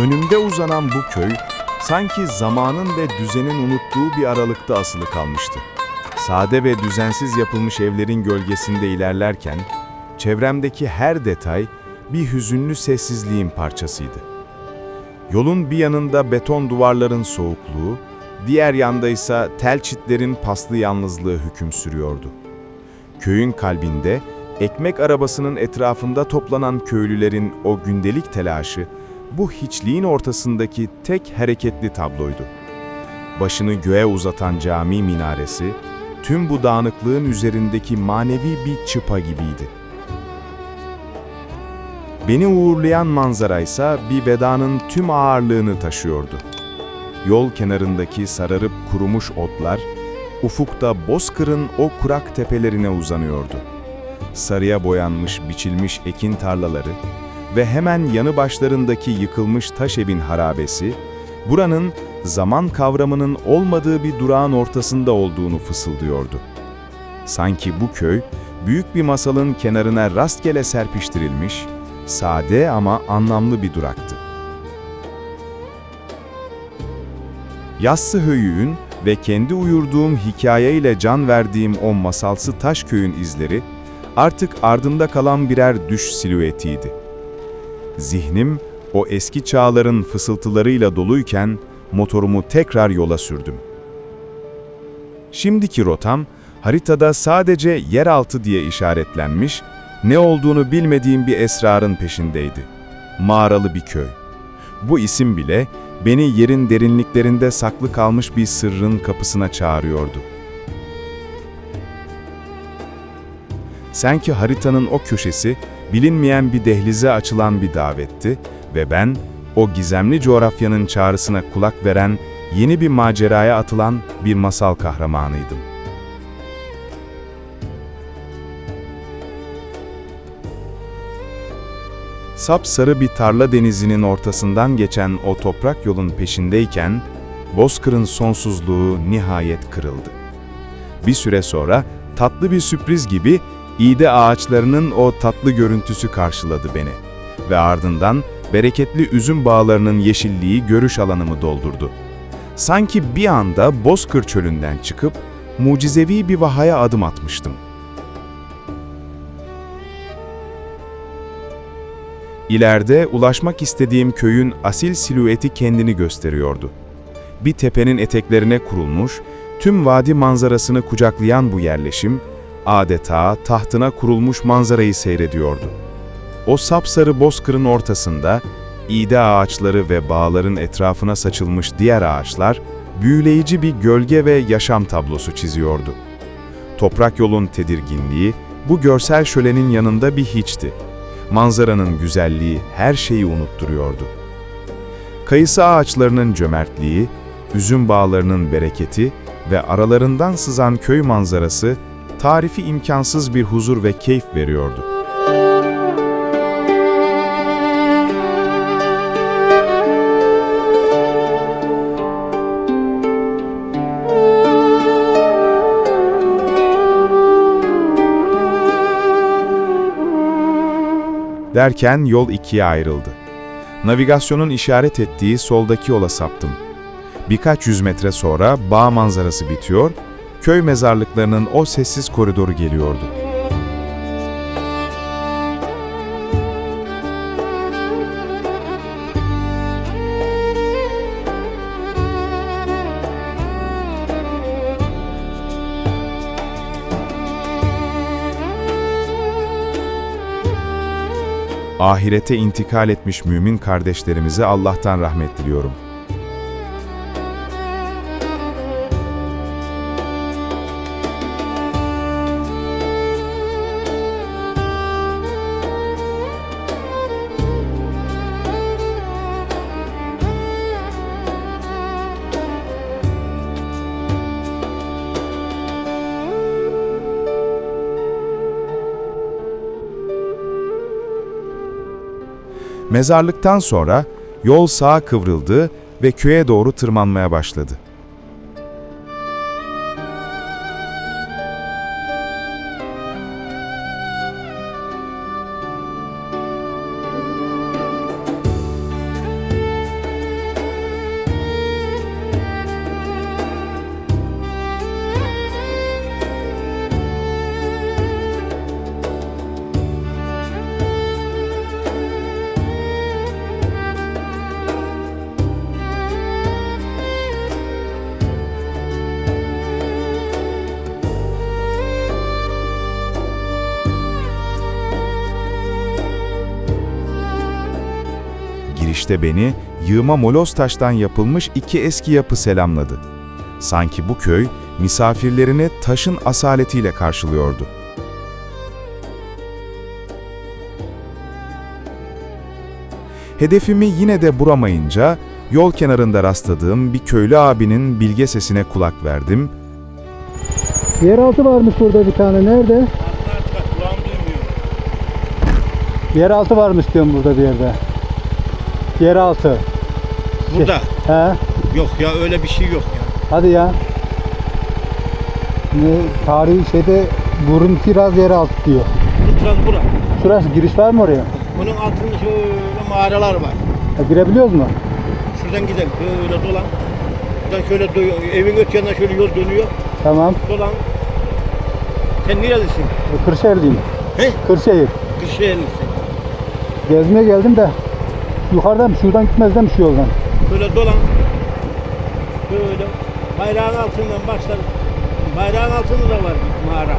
Önümde uzanan bu köy, sanki zamanın ve düzenin unuttuğu bir aralıkta asılı kalmıştı. Sade ve düzensiz yapılmış evlerin gölgesinde ilerlerken, çevremdeki her detay bir hüzünlü sessizliğin parçasıydı. Yolun bir yanında beton duvarların soğukluğu, diğer yanda ise tel çitlerin paslı yalnızlığı hüküm sürüyordu. Köyün kalbinde, ekmek arabasının etrafında toplanan köylülerin o gündelik telaşı, bu hiçliğin ortasındaki tek hareketli tabloydu. Başını göğe uzatan cami minaresi, tüm bu dağınıklığın üzerindeki manevi bir çıpa gibiydi. Beni uğurlayan manzara ise bir vedanın tüm ağırlığını taşıyordu. Yol kenarındaki sararıp kurumuş otlar, ufukta bozkırın o kurak tepelerine uzanıyordu. Sarıya boyanmış biçilmiş ekin tarlaları ve hemen yanı başlarındaki yıkılmış taş evin harabesi, buranın zaman kavramının olmadığı bir durağın ortasında olduğunu fısıldıyordu. Sanki bu köy, büyük bir masalın kenarına rastgele serpiştirilmiş, sade ama anlamlı bir duraktı. Yassı höyüğün ve kendi uyurduğum hikayeyle can verdiğim o masalsı taş köyün izleri, artık ardında kalan birer düş silüetiydi. Zihnim, o eski çağların fısıltılarıyla doluyken, motorumu tekrar yola sürdüm. Şimdiki rotam, haritada sadece yeraltı diye işaretlenmiş, ne olduğunu bilmediğim bir esrarın peşindeydi. Mağaralı bir köy. Bu isim bile beni yerin derinliklerinde saklı kalmış bir sırrın kapısına çağırıyordu. Sanki haritanın o köşesi bilinmeyen bir dehlize açılan bir davetti ve ben o gizemli coğrafyanın çağrısına kulak veren, yeni bir maceraya atılan bir masal kahramanıydım. Sapsarı bir tarla denizinin ortasından geçen o toprak yolun peşindeyken, Bozkır'ın sonsuzluğu nihayet kırıldı. Bir süre sonra tatlı bir sürpriz gibi iğde ağaçlarının o tatlı görüntüsü karşıladı beni ve ardından bereketli üzüm bağlarının yeşilliği görüş alanımı doldurdu. Sanki bir anda Bozkır çölünden çıkıp mucizevi bir vahaya adım atmıştım. İleride ulaşmak istediğim köyün asil silüeti kendini gösteriyordu. Bir tepenin eteklerine kurulmuş, tüm vadi manzarasını kucaklayan bu yerleşim, adeta tahtına kurulmuş manzarayı seyrediyordu. O sapsarı bozkırın ortasında, iğde ağaçları ve bağların etrafına saçılmış diğer ağaçlar, büyüleyici bir gölge ve yaşam tablosu çiziyordu. Toprak yolun tedirginliği, bu görsel şölenin yanında bir hiçti. Manzaranın güzelliği her şeyi unutturuyordu. Kayısı ağaçlarının cömertliği, üzüm bağlarının bereketi ve aralarından sızan köy manzarası, tarifi imkansız bir huzur ve keyif veriyordu. Derken yol ikiye ayrıldı. Navigasyonun işaret ettiği soldaki yola saptım. Birkaç yüz metre sonra bağ manzarası bitiyor, köy mezarlıklarının o sessiz koridoru geliyordu. Ahirete intikal etmiş mümin kardeşlerimize Allah'tan rahmet diliyorum. Mezarlıktan sonra yol sağa kıvrıldı ve köye doğru tırmanmaya başladı. İşte beni yığma moloz taştan yapılmış iki eski yapı selamladı. Sanki bu köy misafirlerini taşın asaletiyle karşılıyordu. Hedefimi yine de bulamayınca yol kenarında rastladığım bir köylü abinin bilge sesine kulak verdim. Yeraltı varmış burada bir tane. Nerede? Yeraltı varmış diyorum burada bir yerde. Yeraltı. Burada. He? Yok ya öyle bir şey yok ya. Hadi ya. Ne, tarihi şeyde burun kiraz yeraltı diyor. Lütfen bura. Şurası giriş var mı oraya? Bunun altında şöyle mağaralar var. Ha, girebiliyoruz mu? Şuradan gidelim. Böyle dolan. Buradan şöyle dönüyor. Evin öte yanından şöyle yol dönüyor. Tamam. Dolan. Sen nerelisin? E, Kırşehirliyim. He? Kırşehir. Kırşehirlisin. Gezmeye geldim de yukarıdan şuradan gitmezden şu yoldan. Böyle dolan. Böyle bayrağın altından başlar. Bayrağın altında da var bir mağara.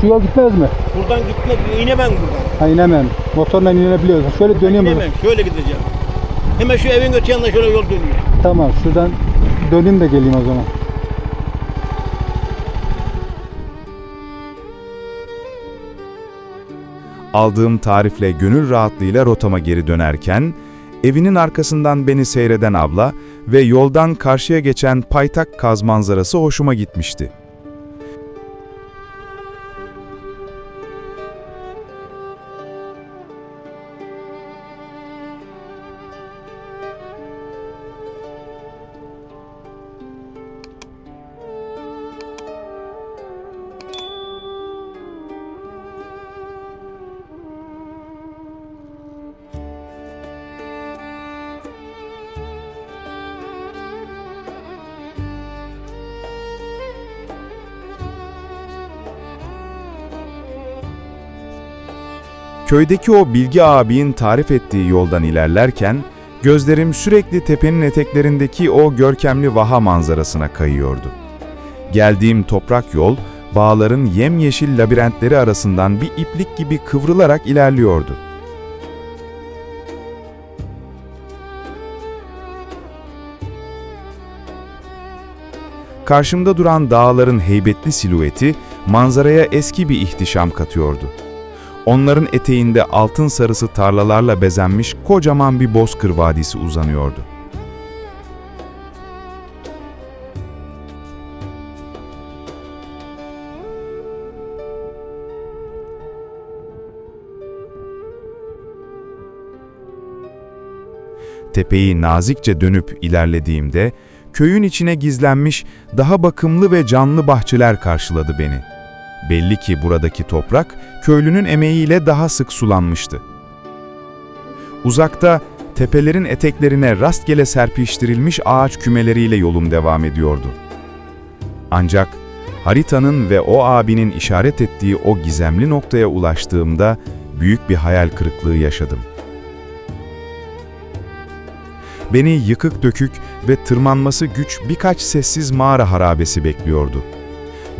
Şu yol gitmez mi? Buradan gitmek inemem buradan. Ha inemem. Motorla inebiliyoruz. Şöyle dönüyorum. burada. İnemem. Şöyle gideceğim. Hemen şu evin öte yanından şöyle yol dönüyor. Tamam şuradan döneyim de geleyim o zaman. Aldığım tarifle gönül rahatlığıyla rotama geri dönerken, evinin arkasından beni seyreden abla ve yoldan karşıya geçen paytak kaz manzarası hoşuma gitmişti. Köydeki o bilgi abinin tarif ettiği yoldan ilerlerken, gözlerim sürekli tepenin eteklerindeki o görkemli vaha manzarasına kayıyordu. Geldiğim toprak yol, bağların yemyeşil labirentleri arasından bir iplik gibi kıvrılarak ilerliyordu. Karşımda duran dağların heybetli silüeti manzaraya eski bir ihtişam katıyordu. Onların eteğinde altın sarısı tarlalarla bezenmiş kocaman bir bozkır vadisi uzanıyordu. Tepeyi nazikçe dönüp ilerlediğimde, köyün içine gizlenmiş daha bakımlı ve canlı bahçeler karşıladı beni. Belli ki buradaki toprak köylünün emeğiyle daha sık sulanmıştı. Uzakta tepelerin eteklerine rastgele serpiştirilmiş ağaç kümeleriyle yolum devam ediyordu. Ancak haritanın ve o abinin işaret ettiği o gizemli noktaya ulaştığımda büyük bir hayal kırıklığı yaşadım. Beni yıkık dökük ve tırmanması güç birkaç sessiz mağara harabesi bekliyordu.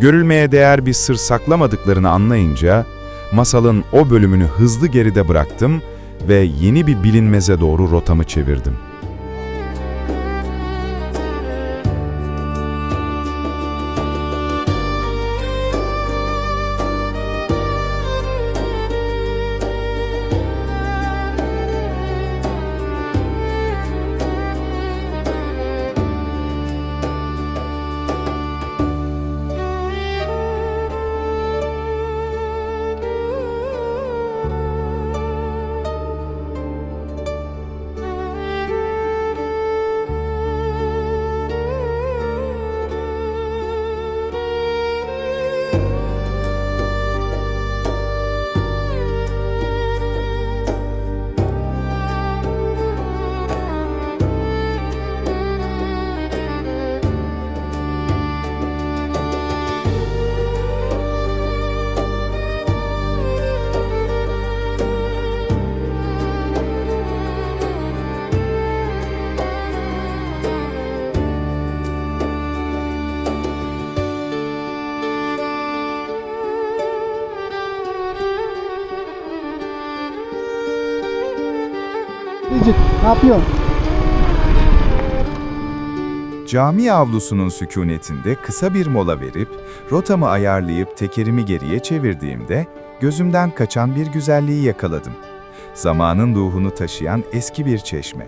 Görülmeye değer bir sır saklamadıklarını anlayınca, masalın o bölümünü hızlı geride bıraktım ve yeni bir bilinmeze doğru rotamı çevirdim. Ne yapıyorsun? Cami avlusunun sükunetinde kısa bir mola verip, rotamı ayarlayıp tekerimi geriye çevirdiğimde, gözümden kaçan bir güzelliği yakaladım. Zamanın ruhunu taşıyan eski bir çeşme.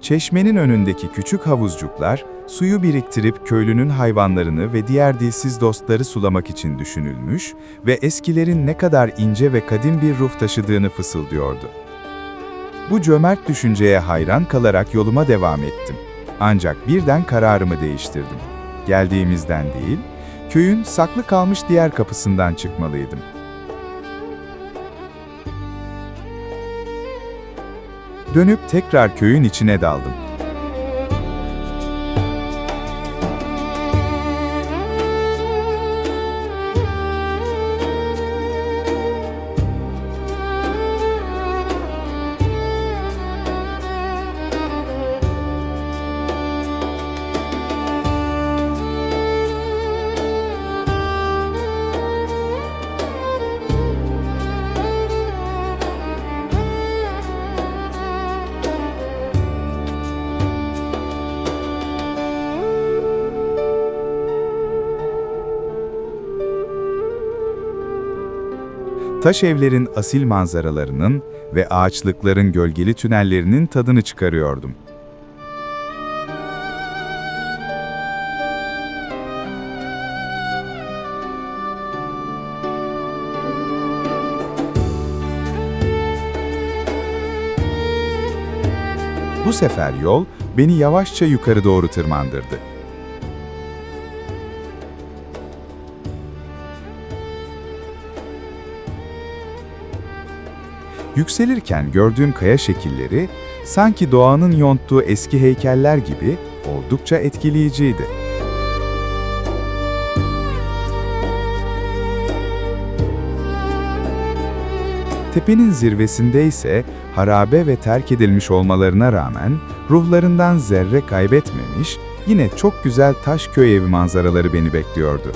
Çeşmenin önündeki küçük havuzcuklar, suyu biriktirip köylünün hayvanlarını ve diğer dilsiz dostları sulamak için düşünülmüş ve eskilerin ne kadar ince ve kadim bir ruh taşıdığını fısıldıyordu. Bu cömert düşünceye hayran kalarak yoluma devam ettim. Ancak birden kararımı değiştirdim. Geldiğimizden değil, köyün saklı kalmış diğer kapısından çıkmalıydım. Dönüp tekrar köyün içine daldım. Taş evlerin asil manzaralarının ve ağaçlıkların gölgeli tünellerinin tadını çıkarıyordum. Bu sefer yol beni yavaşça yukarı doğru tırmandırdı. Yükselirken gördüğüm kaya şekilleri sanki doğanın yonttuğu eski heykeller gibi oldukça etkileyiciydi. Tepenin zirvesinde ise harabe ve terk edilmiş olmalarına rağmen ruhlarından zerre kaybetmemiş, yine çok güzel taş köy evi manzaraları beni bekliyordu.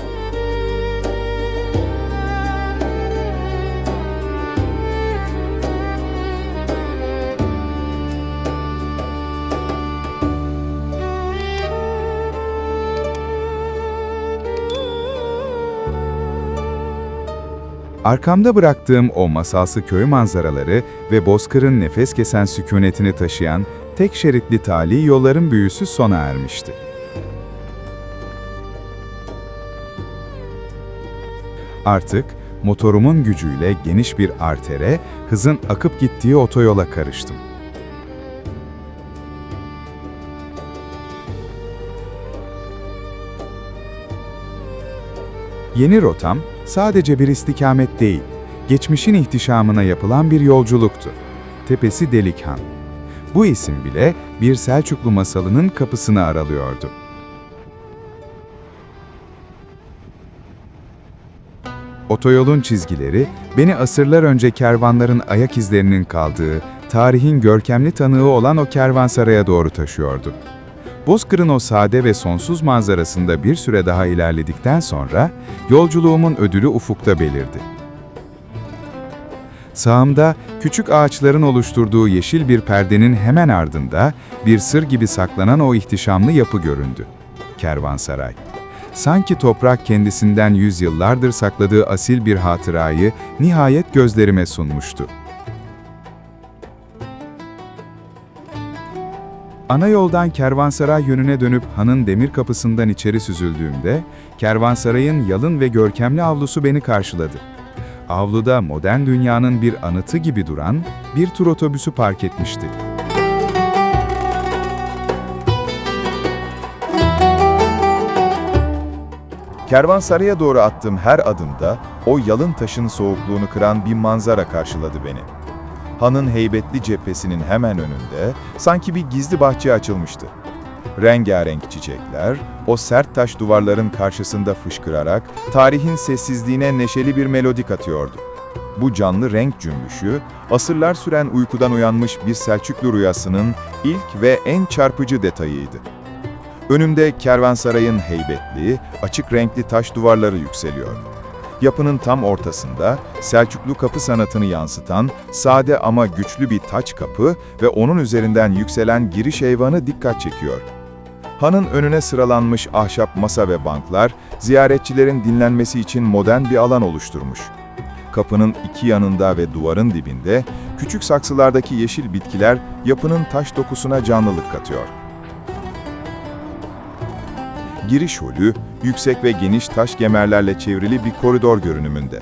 Arkamda bıraktığım o masalsı köy manzaraları ve bozkırın nefes kesen sükunetini taşıyan tek şeritli tali yolların büyüsü sona ermişti. Artık motorumun gücüyle geniş bir artere, hızın akıp gittiği otoyola karıştım. Yeni rotam sadece bir istikamet değil, geçmişin ihtişamına yapılan bir yolculuktu. Tepesi Delikhan. Bu isim bile bir Selçuklu masalının kapısını aralıyordu. Otoyolun çizgileri, beni asırlar önce kervanların ayak izlerinin kaldığı, tarihin görkemli tanığı olan o kervansaraya doğru taşıyordu. Bozkır'ın o sade ve sonsuz manzarasında bir süre daha ilerledikten sonra, yolculuğumun ödülü ufukta belirdi. Sağımda, küçük ağaçların oluşturduğu yeşil bir perdenin hemen ardında, bir sır gibi saklanan o ihtişamlı yapı göründü. Kervansaray. Sanki toprak kendisinden yüzyıllardır sakladığı asil bir hatırayı nihayet gözlerime sunmuştu. Ana yoldan kervansaray yönüne dönüp hanın demir kapısından içeri süzüldüğümde, kervansarayın yalın ve görkemli avlusu beni karşıladı. Avluda modern dünyanın bir anıtı gibi duran bir tur otobüsü park etmişti. Kervansaray'a doğru attığım her adımda o yalın taşın soğukluğunu kıran bir manzara karşıladı beni. Hanın heybetli cephesinin hemen önünde sanki bir gizli bahçe açılmıştı. Rengarenk çiçekler, o sert taş duvarların karşısında fışkırarak tarihin sessizliğine neşeli bir melodi katıyordu. Bu canlı renk cümbüşü, asırlar süren uykudan uyanmış bir Selçuklu rüyasının ilk ve en çarpıcı detayıydı. Önümde kervansarayın heybetli, açık renkli taş duvarları yükseliyor. Yapının tam ortasında Selçuklu kapı sanatını yansıtan sade ama güçlü bir taç kapı ve onun üzerinden yükselen giriş eyvanı dikkat çekiyor. Hanın önüne sıralanmış ahşap masa ve banklar, ziyaretçilerin dinlenmesi için modern bir alan oluşturmuş. Kapının iki yanında ve duvarın dibinde, küçük saksılardaki yeşil bitkiler yapının taş dokusuna canlılık katıyor. Giriş holü, yüksek ve geniş taş gemerlerle çevrili bir koridor görünümünde.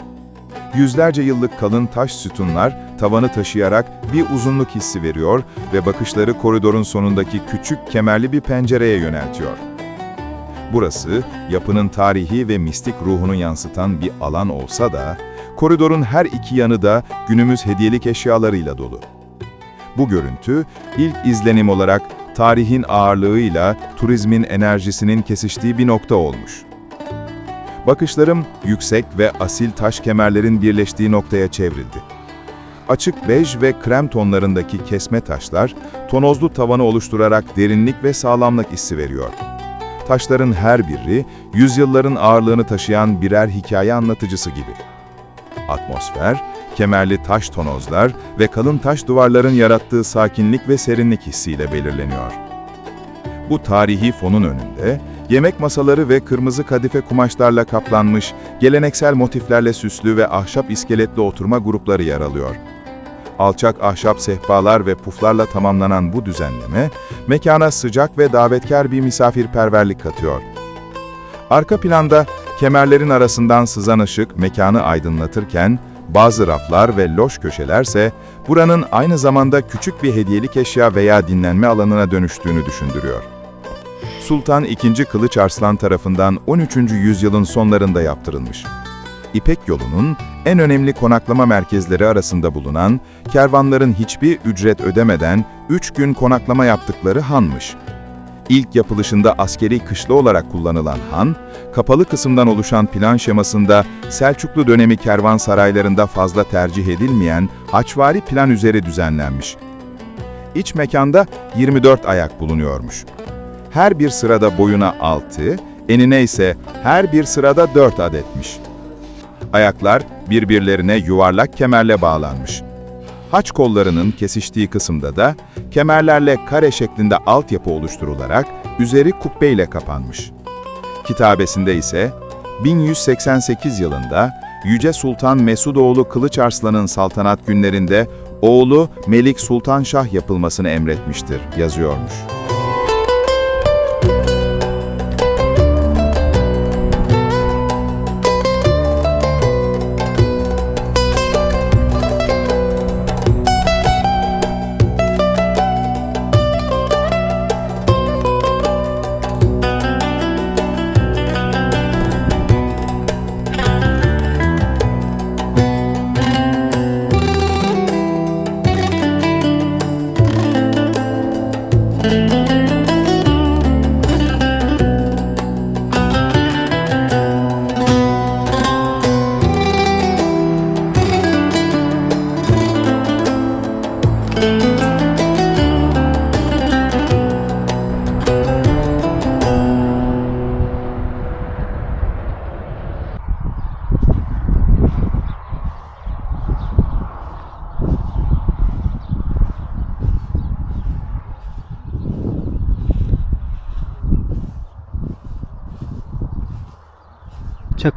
Yüzlerce yıllık kalın taş sütunlar tavanı taşıyarak bir uzunluk hissi veriyor ve bakışları koridorun sonundaki küçük kemerli bir pencereye yöneltiyor. Burası, yapının tarihi ve mistik ruhunu yansıtan bir alan olsa da, koridorun her iki yanı da günümüz hediyelik eşyalarıyla dolu. Bu görüntü, ilk izlenim olarak tarihin ağırlığıyla turizmin enerjisinin kesiştiği bir nokta olmuş. Bakışlarım yüksek ve asil taş kemerlerin birleştiği noktaya çevrildi. Açık bej ve krem tonlarındaki kesme taşlar, tonozlu tavanı oluşturarak derinlik ve sağlamlık hissi veriyor. Taşların her biri, yüzyılların ağırlığını taşıyan birer hikaye anlatıcısı gibi. Atmosfer, kemerli taş tonozlar ve kalın taş duvarların yarattığı sakinlik ve serinlik hissiyle belirleniyor. Bu tarihi fonun önünde, yemek masaları ve kırmızı kadife kumaşlarla kaplanmış, geleneksel motiflerle süslü ve ahşap iskeletli oturma grupları yer alıyor. Alçak ahşap sehpalar ve puflarla tamamlanan bu düzenleme, mekana sıcak ve davetkar bir misafirperverlik katıyor. Arka planda kemerlerin arasından sızan ışık mekanı aydınlatırken, bazı raflar ve loş köşelerse buranın aynı zamanda küçük bir hediyelik eşya veya dinlenme alanına dönüştüğünü düşündürüyor. Sultan II. Kılıç Arslan tarafından 13. yüzyılın sonlarında yaptırılmış. İpek yolunun en önemli konaklama merkezleri arasında bulunan, kervanların hiçbir ücret ödemeden 3 gün konaklama yaptıkları hanmış. İlk yapılışında askeri kışla olarak kullanılan han, kapalı kısımdan oluşan plan şemasında Selçuklu dönemi kervansaraylarında fazla tercih edilmeyen haçvari plan üzeri düzenlenmiş. İç mekanda 24 ayak bulunuyormuş. Her bir sırada boyuna 6, enine ise her bir sırada 4 adetmiş. Ayaklar birbirlerine yuvarlak kemerle bağlanmış. Haç kollarının kesiştiği kısımda da kemerlerle kare şeklinde altyapı oluşturularak üzeri kubbeyle kapanmış. Kitabesinde ise 1188 yılında Yüce Sultan Mesudoğlu Kılıç Arslan'ın saltanat günlerinde oğlu Melik Sultan Şah yapılmasını emretmiştir yazıyormuş.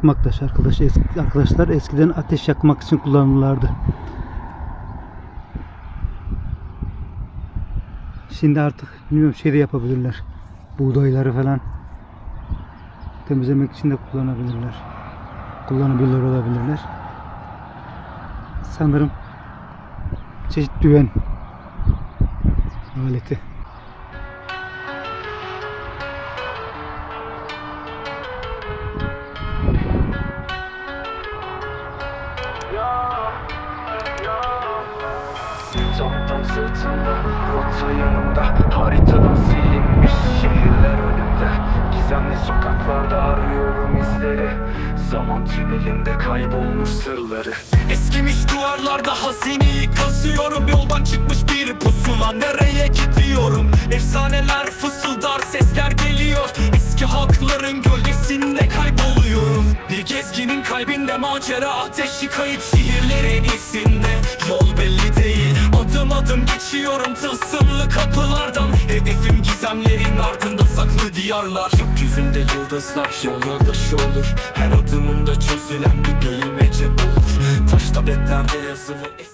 Çakmak taşı arkadaş, eski, arkadaşlar eskiden ateş yakmak için kullanılırlardı. Şimdi artık bilmiyorum şey de yapabilirler. Buğdayları falan temizlemek için de kullanabilirler. Kullanabilir olabilirler. Sanırım çeşit düven aleti. Yanımda Haritadan silinmiş şehirler önümde. Gizemli sokaklarda arıyorum izleri. Zaman tünelinde kaybolmuş sırları. Eskimiş duvarlarda hazineyi kazıyorum Yoldan çıkmış bir pusula nereye gidiyorum? Efsaneler fısıldar sesler geliyor. Eski halkların gölgesinde kayboluyorum. Bir gezginin kalbinde macera ateşi kayıp şehirlerin iyisinde Yol belli değil adım adım geçiyorum tılsımlı kapılardan. Hedefim gizemlerin ardında saklı diyarlar. Gökyüzünde yıldızlar yoldaşı olur. Her adımımda çözülen bir bilmece bulur Taş tabletlerde yazılı